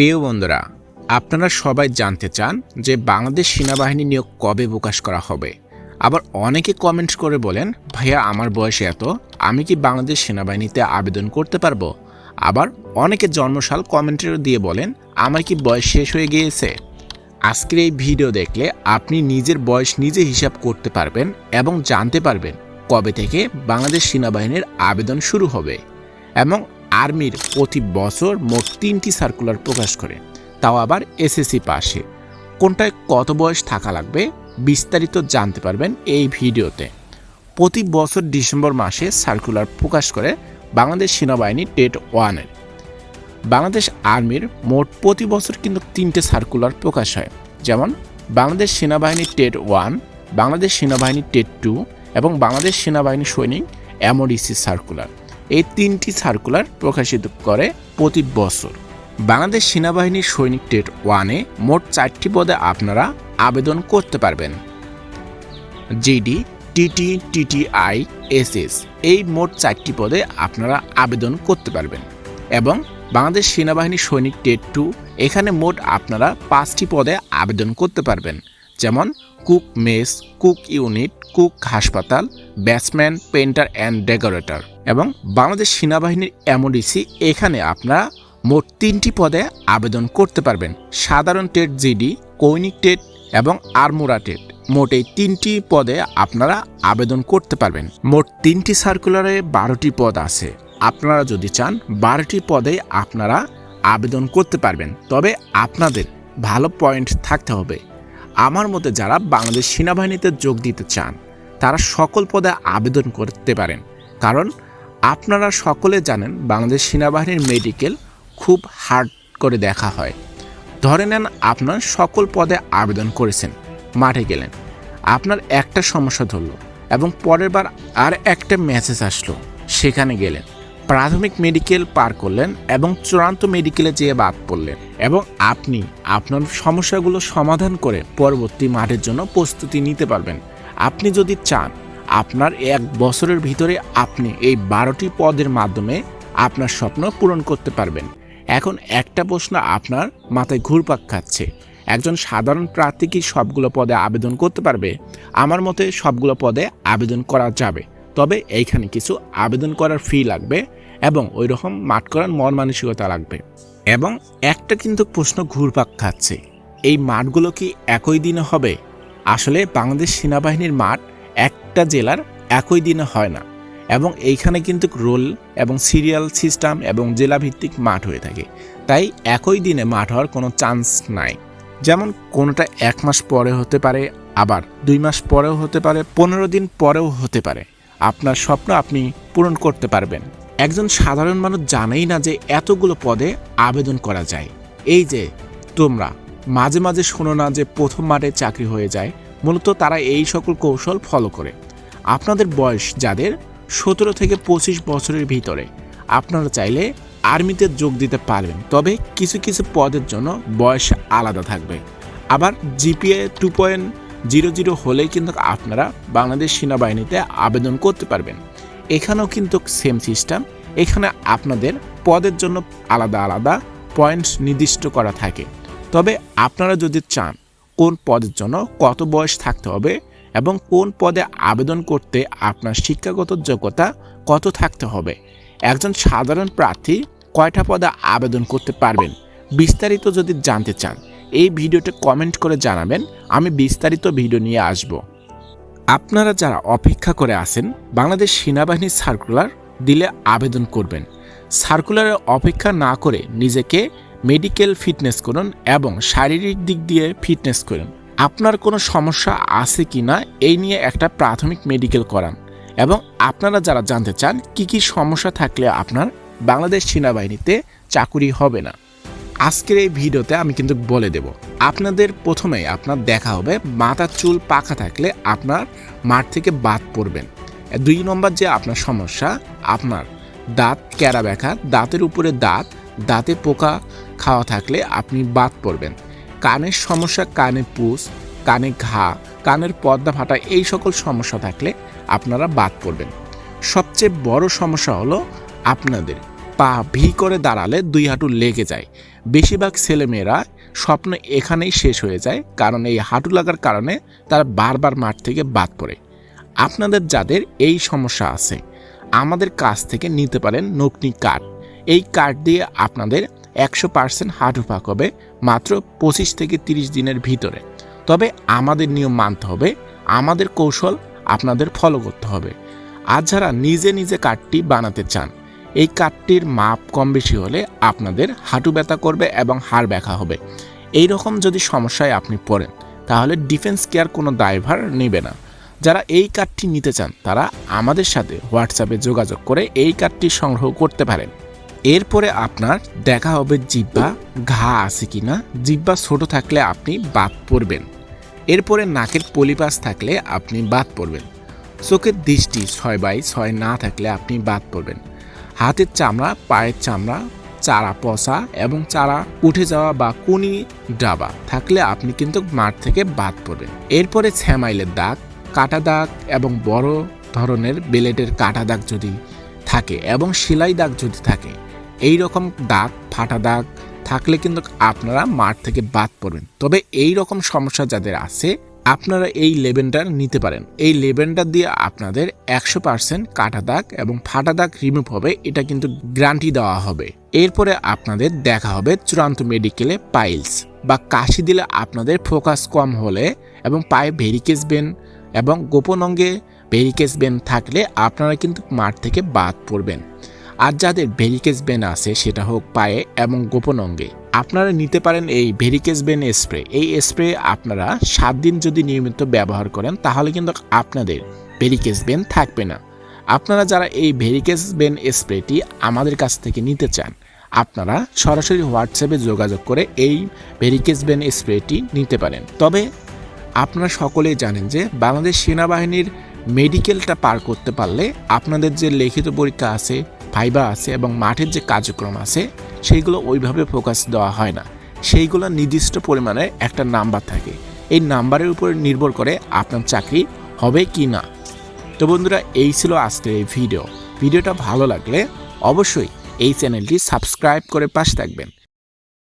প্রিয় বন্ধুরা, আপনারা সবাই জানতে চান যে বাংলাদেশ সেনাবাহিনী নিয়োগ কবে প্রকাশ করা হবে। আবার অনেকে কমেন্টস করে বলেন, ভাইয়া, আমার বয়স এত, আমি কি বাংলাদেশ সেনাবাহিনীতে আবেদন করতে পারব? আবার অনেকে জন্মসাল কমেন্টের দিয়ে বলেন, আমার কি বয়স শেষ হয়ে গিয়েছে? আজকের এই ভিডিও দেখলে আপনি নিজের বয়স নিজে হিসাব করতে পারবেন এবং জানতে পারবেন কবে থেকে বাংলাদেশ সেনাবাহিনীর আবেদন শুরু হবে। এবং আর্মির প্রতি বছর মোট তিনটি সার্কুলার প্রকাশ করে, তাও আবার এসএসসি পাশে। কোনটায় কত বয়স থাকা লাগবে বিস্তারিত জানতে পারবেন এই ভিডিওতে। প্রতি বছর ডিসেম্বর মাসে সার্কুলার প্রকাশ করে বাংলাদেশ সেনাবাহিনী টেট ওয়ানের বাংলাদেশ আর্মির মোট প্রতি বছর কিন্তু তিনটে সার্কুলার প্রকাশ হয়, যেমন বাংলাদেশ সেনাবাহিনী টেট ওয়ান বাংলাদেশ সেনাবাহিনী টেট টু এবং বাংলাদেশ সেনাবাহিনী সৈনিক এমওডিসি সার্কুলার এই তিনটি সার্কুলার প্রকাশিত করে প্রতি বছর। বাংলাদেশ সেনাবাহিনীর সৈনিক টেট ওয়ানে মোট চারটি পদে আপনারা আবেদন করতে পারবেন। জিডি, টিটি, টিটিআই, এসএস, এই মোট চারটি পদে আপনারা আবেদন করতে পারবেন। এবং বাংলাদেশ সেনাবাহিনী সৈনিক টেট টু, এখানে মোট আপনারা পাঁচটি পদে আবেদন করতে পারবেন। যেমন cook mess, cook unit, cook হাসপাতাল, ব্যাটসম্যান পেন্টার অ্যান্ড ডেকোরেটর এবং বাংলাদেশ সেনাবাহিনীর এমওডিসি এখানে আপনারা মোট তিনটি পদে আবেদন করতে পারবেন। সাধারণ টেট, জিডি, কৈনিক টেট এবং আরমোরা টেট। মোট এই তিনটি পদে আপনারা আবেদন করতে পারবেন। মোট তিনটি সার্কুলারে বারোটি পদ আছে। আপনারা যদি চান, বারোটি পদে আপনারা আবেদন করতে পারবেন। তবে আপনাদের ভালো পয়েন্ট থাকতে হবে। আমার মতে যারা বাংলাদেশ সেনাবাহিনীতে যোগ দিতে চান, তারা সকল পদে আবেদন করতে পারেন। কারণ আপনারা সকলে জানেন বাংলাদেশ সেনাবাহিনীর মেডিকেল খুব হার্ড করে দেখা হয়। ধরে নেন আপনার সকল পদে আবেদন করেছেন, মাঠে গেলেন। আপনার একটা সমস্যা ধরলো এবং পরের বার আর একটা মেসেজ আসলো, সেখানে গেলেন। প্রাথমিক মেডিকেল পার করলেন এবং চূড়ান্ত মেডিকেলে যেয়ে বাদ পড়লেন এবং আপনি আপনার সমস্যাগুলো সমাধান করে পরবর্তী মাঠের জন্য প্রস্তুতি নিতে পারবেন। আপনি যদি চান, আপনার এক বছরের ভিতরে আপনি এই বারোটি পদের মাধ্যমে আপনার স্বপ্ন পূরণ করতে পারবেন। এখন একটা প্রশ্ন আপনার মাথায় ঘুরপাক খাচ্ছে। একজন সাধারণ প্রার্থী কি সবগুলো পদে আবেদন করতে পারবে? আমার মতে সবগুলো পদে আবেদন করা যাবে। তবে এইখানে কিছু আবেদন করার ফি লাগবে। এবং ওই রকম মাঠ করার মন মানসিকতা লাগবে। এবং একটা কিন্তু প্রশ্ন ঘুরপাক খাচ্ছে, এই মাঠগুলো কি একই দিনে হবে? আসলে বাংলাদেশ সেনাবাহিনীর মাঠ একটা জেলার একই দিনে হয় না, এবং এইখানে কিন্তু রোল এবং সিরিয়াল সিস্টেম এবং জেলাভিত্তিক মাঠ হয়ে থাকে। তাই একই দিনে মাঠ হওয়ার কোনো চান্স নাই। যেমন কোনোটা এক মাস পরে হতে পারে, আবার দুই মাস পরেও হতে পারে, পনেরো দিন পরেও হতে পারে। আপনার স্বপ্ন আপনি পূরণ করতে পারবেন। একজন সাধারণ মানুষ জানেই না যে এতগুলো পদে আবেদন করা যায়। এই যে, তোমরা মাঝে মাঝে শোনো না যে প্রথম মাঠে চাকরি হয়ে যায়, মূলত তারা এই সকল কৌশল ফলো করে। আপনাদের বয়স যাদের সতেরো থেকে পঁচিশ বছরের ভিতরে, আপনারা চাইলে আর্মিতে যোগ দিতে পারবেন, তবে কিছু কিছু পদের জন্য বয়স আলাদা থাকবে। আবার GPA two point zero zero হলেই কিন্তু আপনারা বাংলাদেশ সেনাবাহিনীতে আবেদন করতে পারবেন। এখানেও কিন্তু সেম সিস্টেম এখানে আপনাদের পদের জন্য আলাদা আলাদা পয়েন্টস নির্দিষ্ট করা থাকে। তবে আপনারা যদি চান কোন পদের জন্য কত বয়স থাকতে হবে এবং কোন পদে আবেদন করতে আপনার শিক্ষাগত যোগ্যতা কত থাকতে হবে, একজন সাধারণ প্রার্থী কয়টা পদে আবেদন করতে পারবেন বিস্তারিত যদি জানতে চান, এই ভিডিওতে কমেন্ট করে জানাবেন, আমি বিস্তারিত ভিডিও নিয়ে আসব। আপনারা যারা অপেক্ষা করে আছেন, বাংলাদেশ সেনাবাহিনীর সার্কুলার দিলে আবেদন করবেন। সার্কুলারে অপেক্ষা না করে নিজেকে মেডিকেল ফিটনেস করুন এবং শারীরিক দিক দিয়ে ফিটনেস করুন। আপনার কোনো সমস্যা আছে কি না, এই নিয়ে একটা প্রাথমিক মেডিকেল করান এবং আপনারা যারা জানতে চান, কি কি সমস্যা থাকলে আপনার বাংলাদেশ সেনাবাহিনীতে চাকুরি হবে না। আজকের এই ভিডিওতে আমি কিন্তু বলে দেব। আপনাদের প্রথমেই আপনার দেখা হবে মাথার চুল পাকা থাকলে আপনার মাঠ থেকে বাদ পড়বেন। দুই নম্বর যে আপনার সমস্যা, আপনার দাঁত ক্যারা ব্যাখা দাঁতের উপরে দাঁত, দাঁতে পোকা খাওয়া থাকলে আপনি বাদ পড়বেন। কানের সমস্যা, কানে পুষ, কানে ঘা, কানের পর্দা ফাটা, এই সকল সমস্যা থাকলে আপনারা বাদ পড়বেন। সবচেয়ে বড় সমস্যা হলো আপনাদের পা ভি করে দাঁড়ালে দুই হাঁটু লেগে যায়। বেশিরভাগ ছেলেমেয়েরা স্বপ্ন এখানেই শেষ হয়ে যায়, কারণ এই হাঁটু লাগার কারণে তারা বারবার মাঠ থেকে বাদ পড়ে। আপনাদের যাদের এই সমস্যা আছে, আমাদের কাছ থেকে নিতে পারেন নকনি কার্ড এই কার্ড দিয়ে আপনাদের একশো পার্সেন্ট হাঁটু পাক হবে মাত্র পঁচিশ থেকে তিরিশ দিনের ভিতরে। তবে আমাদের নিয়ম মানতে হবে, আমাদের কৌশল আপনাদের ফলো করতে হবে। আর যারা নিজে নিজে কার্ডটি বানাতে চান, এই কার্ডটির মাপ কম বেশি হলে আপনাদের হাঁটু ব্যথা করবে এবং হাড় ব্যথা হবে। এই রকম যদি সমস্যায় আপনি পড়েন, তাহলে ডিফেন্স কেয়ার কোনো দায়ভার নেবে না। যারা এই কার্ডটি নিতে চান, তারা আমাদের সাথে হোয়াটসঅ্যাপে যোগাযোগ করে এই কার্ডটি সংগ্রহ করতে পারেন। এরপরে আপনার দেখা হবে জিব্বা, ঘা আছে কি না জিব্বা ছোট থাকলে আপনি বাদ পড়বেন এরপরে নাকের পলিপাস থাকলে আপনি বাদ পড়বেন চোখের দৃষ্টি ছয় বাই ছয় না থাকলে আপনি বাদ পড়বেন হাতের চামড়া, পায়ের চামড়া চারা পচা এবং চারা উঠে যাওয়া বা কুনি ডাবা থাকলে আপনি কিন্তু মাঠ থেকে বাদ পড়বেন। এরপরে ছ্যামাইলের দাগ, কাটা দাগ এবং বড় ধরনের বেলেটের কাটা দাগ যদি থাকে এবং সেলাই দাগ যদি থাকে, এই রকম দাগ, ফাটা দাগ থাকলে কিন্তু আপনারা মাঠ থেকে বাদ পড়বেন। তবে এই রকম সমস্যা যাদের আছে আপনারা এই লেভেন্ডার নিতে পারেন। এই লেভেন্ডার দিয়ে আপনাদের একশো পার্সেন্ট কাটা দাগ এবং ফাটা দাগ রিমুভ হবে, এটা কিন্তু গ্যারান্টি দেওয়া হবে। এরপরে আপনাদের দেখা হবে চূড়ান্ত মেডিকেলে পাইলস বা কাশি দিলে আপনাদের ফোকাস কম হলে এবং পায়ে ভেরিকেস বেন এবং গোপন অঙ্গে ভেরিকেস বেন থাকলে আপনারা কিন্তু মাঠ থেকে বাদ পড়বেন। আর যাদের ভেরিকেস বেন আছে, সেটা হোক পায়ে এবং গোপন অঙ্গে। আপনারা নিতে পারেন এই ভেরিকেস বেন স্প্রে। এই স্প্রে আপনারা সাত দিন যদি নিয়মিত ব্যবহার করেন, তাহলে কিন্তু আপনাদের ভেরিকেস বেন থাকবে না। আপনারা যারা এই ভেরিকেস বেন স্প্রেটি আমাদের কাছ থেকে নিতে চান, আপনারা সরাসরি হোয়াটসঅ্যাপে যোগাযোগ করে এই ভেরিকেস বেন স্প্রেটি নিতে পারেন। তবে আপনারা সকলেই জানেন যে বাংলাদেশ সেনাবাহিনীর মেডিকেলটা পার করতে পারলে আপনাদের যে লিখিত পরীক্ষা আছে, ভাইবা আছে এবং মাঠের যে কার্যক্রম আছে সেইগুলো ওইভাবে ফোকাস দেওয়া হয় না। সেইগুলো নির্দিষ্ট পরিমাণে একটা নাম্বার থাকে। এই নাম্বারের উপর নির্ভর করে আপনার চাকরি হবে কি না। তো বন্ধুরা, এই ছিল আজকের এই ভিডিও ভিডিওটা ভালো লাগলে অবশ্যই এই চ্যানেলটি সাবস্ক্রাইব করে পাশ থাকবেন।